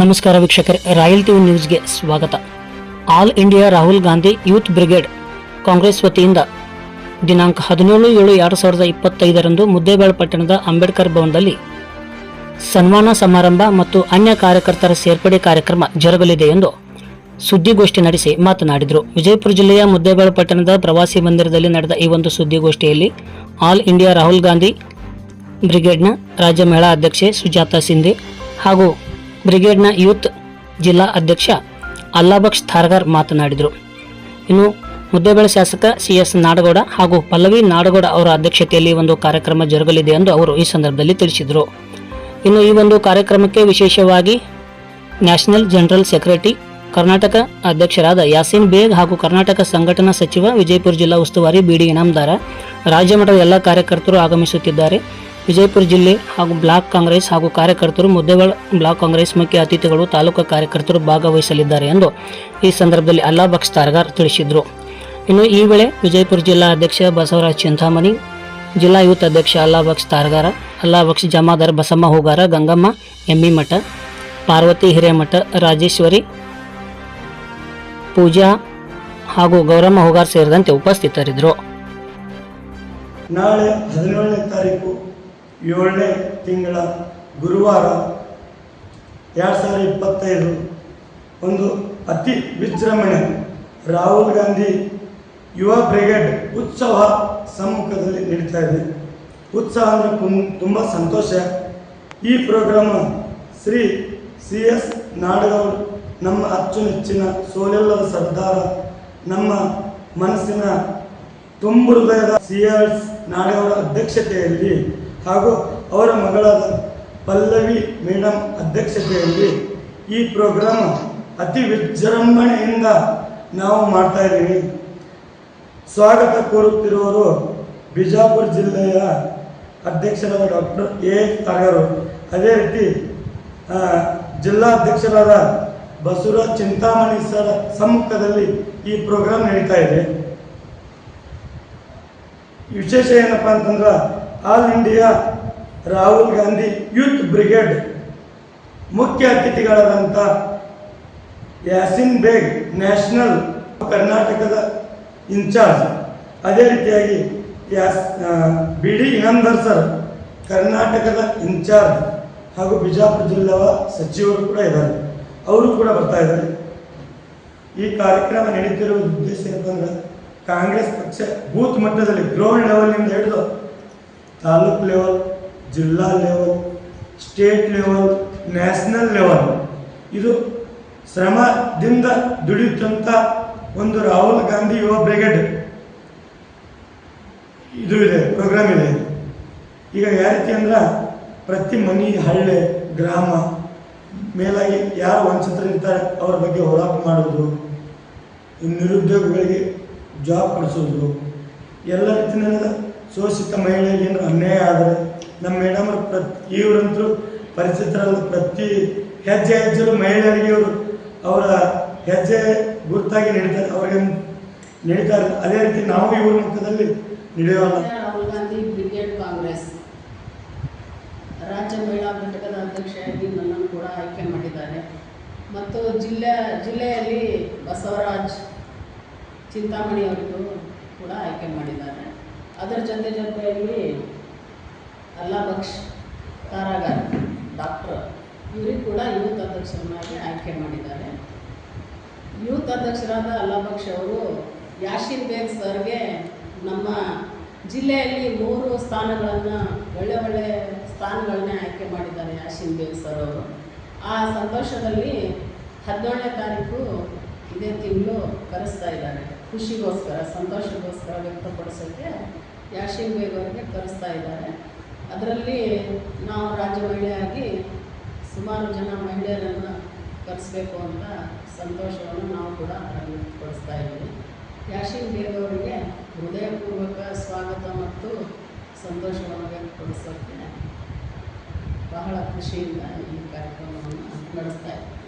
ನಮಸ್ಕಾರ ವೀಕ್ಷಕರೇ, royal TV ನ್ಯೂಸ್ಗೆ ಸ್ವಾಗತ. All India Rahul Gandhi youth brigade Congress ವತಿಯಿಂದ ದಿನಾಂಕ ಹದಿನೇಳು ಏಳು ಎರಡು ಸಾವಿರದ ಇಪ್ಪತ್ತೈದರಂದು ಮುದ್ದೇಬೇಳ ಪಟ್ಟಣದ ಅಂಬೇಡ್ಕರ್ ಭವನದಲ್ಲಿ ಸನ್ಮಾನ ಸಮಾರಂಭ ಮತ್ತು ಅನ್ಯ ಕಾರ್ಯಕರ್ತರ ಸೇರ್ಪಡೆ ಕಾರ್ಯಕ್ರಮ ಜರುಗಲಿದೆ ಎಂದು ಸುದ್ದಿಗೋಷ್ಠಿ ನಡೆಸಿ ಮಾತನಾಡಿದರು. ವಿಜಯಪುರ ಜಿಲ್ಲೆಯ ಮುದ್ದೇಬೇಳ ಪಟ್ಟಣದ ಪ್ರವಾಸಿ ಮಂದಿರದಲ್ಲಿ ನಡೆದ ಈ ಒಂದು ಸುದ್ದಿಗೋಷ್ಠಿಯಲ್ಲಿ ಆಲ್ ಇಂಡಿಯಾ ರಾಹುಲ್ ಗಾಂಧಿ ಬ್ರಿಗೇಡ್ನ ರಾಜ್ಯ ಮಹಿಳಾ ಅಧ್ಯಕ್ಷೆ ಸುಜಾತಾ ಸಿಂಧೆ ಹಾಗೂ ಬ್ರಿಗೇಡ್ನ ಯೂತ್ ಜಿಲ್ಲಾ ಅಧ್ಯಕ್ಷ ಅಲ್ಲಾಬಕ್ಷ್ ಥಾರ್ಗಾರ್ ಮಾತನಾಡಿದರು. ಇನ್ನು ಮುದ್ದೇಬೇಳೆ ಶಾಸಕ ಸಿ ಎಸ್ ನಾಡಗೌಡ ಹಾಗೂ ಪಲ್ಲವಿ ನಾಡಗೌಡ ಅವರ ಅಧ್ಯಕ್ಷತೆಯಲ್ಲಿ ಒಂದು ಕಾರ್ಯಕ್ರಮ ಜರುಗಲಿದೆ ಎಂದು ಅವರು ಈ ಸಂದರ್ಭದಲ್ಲಿ ತಿಳಿಸಿದರು. ಇನ್ನು ಈ ಒಂದು ಕಾರ್ಯಕ್ರಮಕ್ಕೆ ವಿಶೇಷವಾಗಿ ನ್ಯಾಷನಲ್ ಜನರಲ್ ಸೆಕ್ರೆಟರಿ, ಕರ್ನಾಟಕ ಅಧ್ಯಕ್ಷರಾದ ಯಾಸೀನ್ ಬೇಗ್ ಹಾಗೂ ಕರ್ನಾಟಕ ಸಂಘಟನಾ ಸಚಿವ ವಿಜಯಪುರ ಜಿಲ್ಲಾ ಉಸ್ತುವಾರಿ ಬಿಡಿ ಇನಾಮದಾರ ರಾಜ್ಯ ಮಟ್ಟದ ಎಲ್ಲ ಕಾರ್ಯಕರ್ತರು ಆಗಮಿಸುತ್ತಿದ್ದಾರೆ. ವಿಜಯಪುರ ಜಿಲ್ಲೆ ಹಾಗೂ ಬ್ಲಾಕ್ ಕಾಂಗ್ರೆಸ್ ಹಾಗೂ ಕಾರ್ಯಕರ್ತರು ಮುದ್ದೇಬೇಳ ಬ್ಲಾಕ್ ಕಾಂಗ್ರೆಸ್ ಮುಖ್ಯ ಅತಿಥಿಗಳು ತಾಲೂಕು ಕಾರ್ಯಕರ್ತರು ಭಾಗವಹಿಸಲಿದ್ದಾರೆ ಎಂದು ಈ ಸಂದರ್ಭದಲ್ಲಿ ಅಲ್ಲಾ ಬಕ್ಷ್ ತಾರಗಾರ್ ತಿಳಿಸಿದರು. ಇನ್ನು ಈ ವೇಳೆ ವಿಜಯಪುರ ಜಿಲ್ಲಾ ಅಧ್ಯಕ್ಷ ಬಸವರಾಜ್ ಚಿಂತಾಮಣಿ, ಜಿಲ್ಲಾ ಯೂತ್ ಅಧ್ಯಕ್ಷ ಅಲ್ಲಾ ಬಕ್ಷ್ ತಾರಗಾರ, ಅಲ್ಲಾ ಬಕ್ಷ್ ಜಮಾದಾರ್ ಬಸಮ್ಮ ಹೂಗಾರ, ಗಂಗಮ್ಮ, ಎಮ್ಮಿ ಮಠ, ಪಾರ್ವತಿ ಹಿರೇಮಠ, ರಾಜೇಶ್ವರಿ, ಪೂಜಾ ಹಾಗೂ ಗೌರಮ್ಮ ಹೋಗಾರ್ ಸೇರಿದಂತೆ ಉಪಸ್ಥಿತರಿದ್ದರು. ನಾಳೆ ಹದಿನೇಳನೇ ತಾರೀಕು ಏಳನೇ ತಿಂಗಳ ಗುರುವಾರ ಎರಡು ಸಾವಿರದ ಇಪ್ಪತ್ತೈದು, ಒಂದು ಅತಿ ವಿಜೃಂಭಣೆ. ರಾಹುಲ್ ಗಾಂಧಿ ಯುವ ಬ್ರಿಗೇಡ್ ಉತ್ಸವ ಸಮ್ಮುಖದಲ್ಲಿ ನಡೀತಾ ಇದೆ. ಉತ್ಸವ ಅಂದರೆ ತುಂಬ ಸಂತೋಷ. ಈ programme Shri C S Nadagoud, ನಮ್ಮ ಅಚ್ಚುನೆಚ್ಚಿನ ಸೋಲೆಲ್ಲದ ಸರ್ದಾರ, ನಮ್ಮ ಮನಸ್ಸಿನ ತುಂಬ ಹೃದಯದ ಸಿ ಎಸ್ ನಾಡಗೌಡ ಅಧ್ಯಕ್ಷತೆಯಲ್ಲಿ ಹಾಗೂ ಅವರ ಮಗಳಾದ ಪಲ್ಲವಿ ಮೇಡಮ್ ಅಧ್ಯಕ್ಷತೆಯಲ್ಲಿ ಈ ಪ್ರೋಗ್ರಾಮ್ ಅತಿ ವಿಜೃಂಭಣೆಯಿಂದ ನಾವು ಮಾಡ್ತಾ ಇದ್ದೀವಿ. ಸ್ವಾಗತ ಕೋರುತ್ತಿರುವವರು ಬಿಜಾಪುರ ಜಿಲ್ಲೆಯ ಅಧ್ಯಕ್ಷರಾದ ಡಾಕ್ಟರ್ ಎ ತಾಗರು ಅದೇ ರೀತಿ ಜಿಲ್ಲಾ ಅಧ್ಯಕ್ಷರಾದ ಬಸವರಾಜ್ ಚಿಂತಾಮಣಿ ಸರ್ ಸಮ್ಮುಖದಲ್ಲಿ ಈ ಪ್ರೋಗ್ರಾಮ್ ನಡೀತಾ ಇದೆ. ವಿಶೇಷ ಏನಪ್ಪ ಅಂತಂದ್ರೆ all India Rahul Gandhi youth brigade ಮುಖ್ಯ ಅತಿಥಿಗಳಾದಂಥ ಯಾಸಿನ್ ಬೇಗ್, ನ್ಯಾಷನಲ್ ಕರ್ನಾಟಕದ ಇನ್ಚಾರ್ಜ್. ಅದೇ ರೀತಿಯಾಗಿ ಯಾಸ್ ಬಿ ಡಿ ಸರ್, ಕರ್ನಾಟಕದ ಇನ್ಚಾರ್ಜ್ ಹಾಗೂ ಬಿಜಾಪುರ ಜಿಲ್ಲಾ ಸಚಿವರು ಕೂಡ ಇದ್ದಾರೆ. ಅವರು ಕೂಡ ಬರ್ತಾ ಇದ್ದಾರೆ. ಈ ಕಾರ್ಯಕ್ರಮ ನಡೀತಿರುವ ಉದ್ದೇಶ ಏನಪ್ಪ ಕಾಂಗ್ರೆಸ್ ಪಕ್ಷ ಬೂತ್ ಮಟ್ಟದಲ್ಲಿ ಗ್ರೌಂಡ್ ಲೆವೆಲ್ನಿಂದ ಹಿಡಿದು ತಾಲೂಕ್ ಲೆವೆಲ್ ಜಿಲ್ಲಾ level state level national level ಇದು ಶ್ರಮದಿಂದ ದುಡಿಯುತ್ತಂಥ ಒಂದು ರಾಹುಲ್ ಗಾಂಧಿ ಯುವ ಬ್ರಿಗೇಡ್ ಇದು ಇದೆ ಪ್ರೋಗ್ರಾಮ್ ಇದೆ. ಈಗ ಯಾವ ರೀತಿ ಅಂದ್ರೆ ಪ್ರತಿ ಮನೆ, ಹಳ್ಳಿ, ಗ್ರಾಮ, ಮೇಲಾಗಿ ಯಾರು ವಂಚಿತರಿರ್ತಾರೆ ಅವ್ರ ಬಗ್ಗೆ ಹೋರಾಟ ಮಾಡೋದು ನಿರುದ್ಯೋಗಿಗಳಿಗೆ ಜಾಬ್ ಕೊಡಿಸೋದು ಎಲ್ಲ ರೀತಿಯಿಂದ ಶೋಷಿತ ಮಹಿಳೆಗೆ ಏನು ಅನ್ಯಾಯ ಆದರೆ ನಮ್ಮ ಮೇಡಮ್ ಪ್ರತಿ ಇವರಂತರೂ ಪರಿಚಿತರಲ್ಲ ಪ್ರತಿ ಹೆಜ್ಜೆ ಹೆಜ್ಜೆಲು ಮಹಿಳೆಯರಿಗೆ ಇವರು ಅವರ ಹೆಜ್ಜೆ ಗುರುತಾಗಿ ನಡೀತಾರೆ. ಅವರಿಗೆ ನಡೀತಾರೆ. ಅದೇ ರೀತಿ ನಾವು ಇವ್ರ ಮುಖದಲ್ಲಿ ನಡೆಯೋಲ್ಲ. Rahul Gandhi, brigade Congress. ರಾಜ್ಯ ಮಹಿಳಾ ಘಟಕದ ಅಧ್ಯಕ್ಷೆಯಾಗಿ ನನ್ನನ್ನು ಕೂಡ ಆಯ್ಕೆ ಮಾಡಿದ್ದಾರೆ. ಮತ್ತು ಜಿಲ್ಲೆ, ಜಿಲ್ಲೆಯಲ್ಲಿ ಬಸವರಾಜ್ ಚಿಂತಾಮಣಿ ಅವರಿಗೂ ಕೂಡ ಆಯ್ಕೆ ಮಾಡಿದ್ದಾರೆ. ಅದರ ಜೊತೆ ಜೊತೆಯಲ್ಲಿ ಅಲ್ಲಾ ಬಕ್ಷ್, ಕಾರಾಗಾರ, ಡಾಕ್ಟರ್, ಇವರಿಗೆ ಕೂಡ ಯೂತ್ ಅಧ್ಯಕ್ಷರನ್ನಾಗಿ ಆಯ್ಕೆ ಮಾಡಿದ್ದಾರೆ. ಯೂತ್ ಅಧ್ಯಕ್ಷರಾದ ಅಲ್ಲಾಬಕ್ಷ್ ಅವರು ಯಾಶಿನ್ ಬೇಗ್ ಸರ್ಗೆ ನಮ್ಮ ಜಿಲ್ಲೆಯಲ್ಲಿ ಮೂರು ಸ್ಥಾನಗಳನ್ನು, ಒಳ್ಳೆ ಒಳ್ಳೆ ಸ್ಥಾನಗಳನ್ನೇ ಆಯ್ಕೆ ಮಾಡಿದ್ದಾರೆ ಯಾಶಿನ್ ಬೇಗ್ ಸರ್ ಅವರು. ಆ ಸಂತೋಷದಲ್ಲಿ ಹದಿನೇಳನೇ ತಾರೀಕು ಇದೇ ತಿಂಗಳು ಕರೆಸ್ತಾ ಇದ್ದಾರೆ. ಖುಷಿಗೋಸ್ಕರ, ಸಂತೋಷಕ್ಕೋಸ್ಕರ ವ್ಯಕ್ತಪಡಿಸೋಕ್ಕೆ ಯಾಶಿನ್ ಬೇಗ್ ಅವರಿಗೆ ಕರೆಸ್ತಾ ಇದ್ದಾರೆ. ಅದರಲ್ಲಿ ನಾವು ರಾಜ್ಯ ಮಹಿಳೆಯಾಗಿ ಸುಮಾರು ಜನ ಮಹಿಳೆಯರನ್ನು ಕರೆಸಬೇಕು ಅಂತ ಸಂತೋಷವನ್ನು ನಾವು ಕೂಡ ವ್ಯಕ್ತಪಡಿಸ್ತಾ ಇದ್ದೀವಿ. ಯಾಶಿನ್ ಬೇಗ್ ಅವರಿಗೆ ಹೃದಯಪೂರ್ವಕ ಸ್ವಾಗತ ಮತ್ತು ಸಂತೋಷವನ್ನು ವ್ಯಕ್ತಪಡಿಸೋಕ್ಕೆ ಬಹಳ ಖುಷಿಯಿಂದ ಈ ಕಾರ್ಯಕ್ರಮವನ್ನು ನಡೆಸ್ತಾ ಇದ್ದೀವಿ.